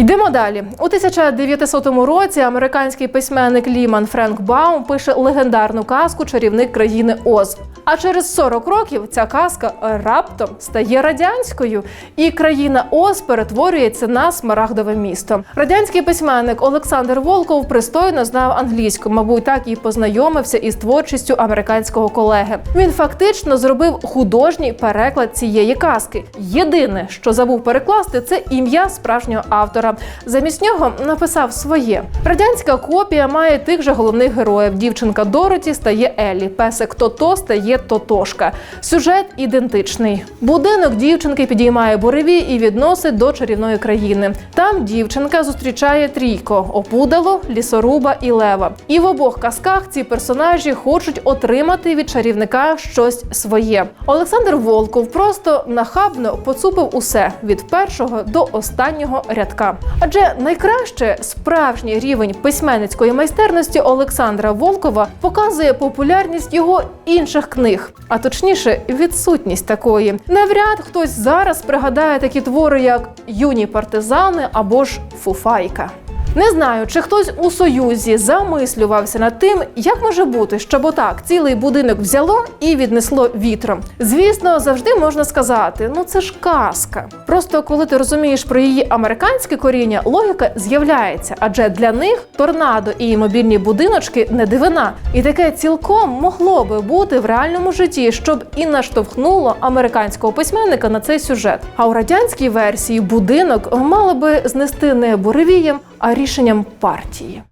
Йдемо далі. У 1900 році американський письменник Ліман Френк Баум пише легендарну казку Чарівник країни Оз. А через 40 років ця казка раптом стає радянською, і країна Оз перетворюється на смарагдове місто. Радянський письменник Олександр Волков пристойно знав англійську, мабуть, так і познайомився із творчістю американського колеги. Він фактично зробив художній переклад цієї казки. Єдине, що забув перекласти, це ім'я справжнього автора. Замість нього написав своє. Радянська копія має тих же головних героїв. Дівчинка Дороті стає Еллі, песик Тото стає Тотошка. Сюжет ідентичний. Будинок дівчинки підіймає буревій і відносить до чарівної країни. Там дівчинка зустрічає трійко опудало, лісоруба і лева. І в обох казках ці персонажі хочуть отримати від чарівника щось своє. Олександр Волков просто нахабно поцупив усе від першого до останнього рядка. Адже найкраще справжній рівень письменницької майстерності Олександра Волкова показує популярність його інших книг, а точніше, відсутність такої. Навряд хтось зараз пригадає такі твори, як Юні партизани або ж Фуфайка. Не знаю, чи хтось у союзі замислювався над тим, як може бути, щоб отак цілий будинок взяло і віднесло вітром. Звісно, завжди можна сказати: ну це ж казка. Просто коли ти розумієш про її американське коріння, логіка з'являється, адже для них торнадо і мобільні будиночки не дивина. І таке цілком могло би бути в реальному житті, щоб і наштовхнуло американського письменника на цей сюжет. А у радянській версії будинок мало би знести не буревієм, а рішенням партії.